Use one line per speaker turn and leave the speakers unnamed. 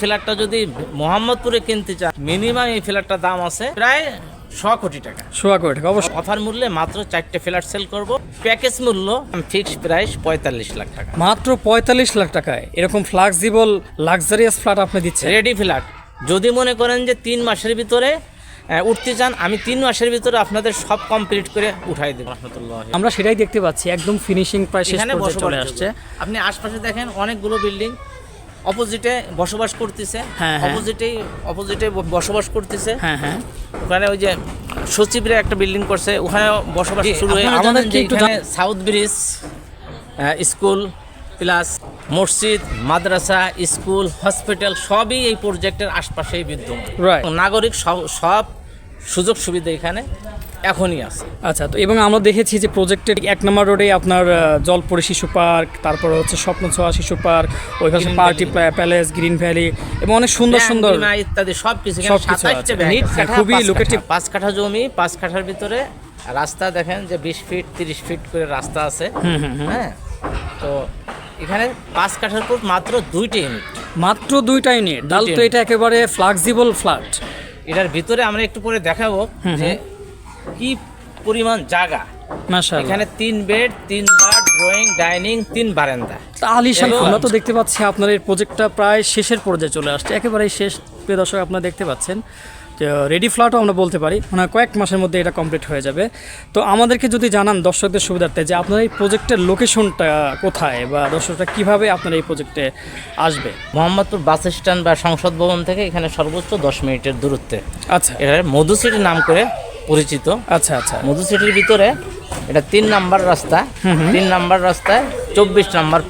ফ্ল্যাটটা যদি মোহাম্মদপুরে কিনতে চান মিনিমাম এই ফ্ল্যাটটার দাম আছে প্রায় ছ কোটি টাকা।
সোয়া কোটি টাকা অবশ্যই।
অফার মূল্যে মাত্র চারটে ফ্ল্যাট সেল করব। প্যাকেজ মূল্য ফিক্সড প্রাইস পঁয়তাল্লিশ লাখ টাকা।
মাত্র পঁয়তাল্লিশ লাখ টাকায়। এরকম ফ্লেক্সিবল লাক্সারিয়াস ফ্ল্যাট আপনি দিচ্ছেন।
রেডি ফ্ল্যাট যদি মনে করেন যে তিন মাসের ভিতরে উঠতে চান আমি তিন মাসের ভিতরে আপনাদের সব কমপ্লিট করে উঠাই দেবো। রহমতুল্লাহ।
আমরা সেটাই দেখতে পাচ্ছি একদম ফিনিশিং প্রায় শেষ
এখানে
পর্যায়ে
বসবাস
চলে আসছে।
আপনি আশপাশে দেখেন অনেকগুলো বিল্ডিং অপোজিটে বসবাস করতেছে।
হ্যাঁ, হ্যাঁ।
অপোজিটেই অপোজিটে বসবাস করতেছে।
হ্যাঁ হ্যাঁ।
ওখানে ওই যে সচিবরা একটা বিল্ডিং করছে ওখানে বসবাস শুরু হয়ে আমাদের সাউথ ব্রিজ স্কুল প্লাস মসজিদ মাদ্রাসা স্কুল হসপিটাল সবই এই প্রজেক্টের আশপাশেই বিদ্যমান। নাগরিক সব সব সুযোগ সুবিধা এখানে এখনই আছে।
আচ্ছা তো এবং আমরা দেখেছি যে প্রজেক্টের এক নম্বর রোডে আপনার জলপরি শিশু পার্ক তারপরে হচ্ছে স্বপ্ন ছোঁয়া শিশু পার্ক ওই পাশে পার্টি প্যালেস গ্রিন ভ্যালি এবং অনেক সুন্দর সুন্দর
বিমা ইত্যাদি সব কিছু
হ্যাঁ, খুবই locative।
পাঁচ কাঠা জমি পাঁচ কাঠার ভিতরে রাস্তা দেখেন যে বিশ ফিট তিরিশ ফিট করে রাস্তা আছে। হ্যাঁ তো এখানে পাঁচ কাঠার পর মাত্র দুইটি ইউনিট
মাত্র দুইটা ইউনিট তাহলে তো এটা একেবারে ফ্লেক্সিবল ফ্ল্যাট
এটার ভিতরে আমরা একটু পরে দেখাবো যে কি পরিমাণ জায়গা?
মাশাআল্লাহ।
এখানে তিন বেড তিন বার ড্রয়িং ডাইনিং তিন বারান্দা।
তা আলিশান আমরা তো দেখতে পাচ্ছি আপনার এই প্রজেক্টটা প্রায় শেষের পর্যায়ে চলে আসছে। একেবারেই শেষ প্রিয় দর্শক আপনারা দেখতে পাচ্ছেন। রেডি ফ্ল্যাটও আমরা বলতে পারি মানে কয়েক মাসের মধ্যে এটা কমপ্লিট হয়ে যাবে। তো আমাদেরকে যদি জানান দর্শকদের সুবিধার্থে যে আপনার এই প্রজেক্টের লোকেশনটা কোথায় বা দর্শকরা কীভাবে আপনার এই প্রজেক্টে আসবে?
মোহাম্মদপুর বাস স্ট্যান্ড বা সংসদ ভবন থেকে এখানে সর্বোচ্চ দশ মিনিটের দূরত্বে।
আচ্ছা।
এটা মধু সিটি নাম করে পরিচিত।
আচ্ছা আচ্ছা।
মধুসিটির ভিতরে এটা তিন নাম্বার রাস্তা। তিন নাম্বার রাস্তায় চব্বিশ নাম্বার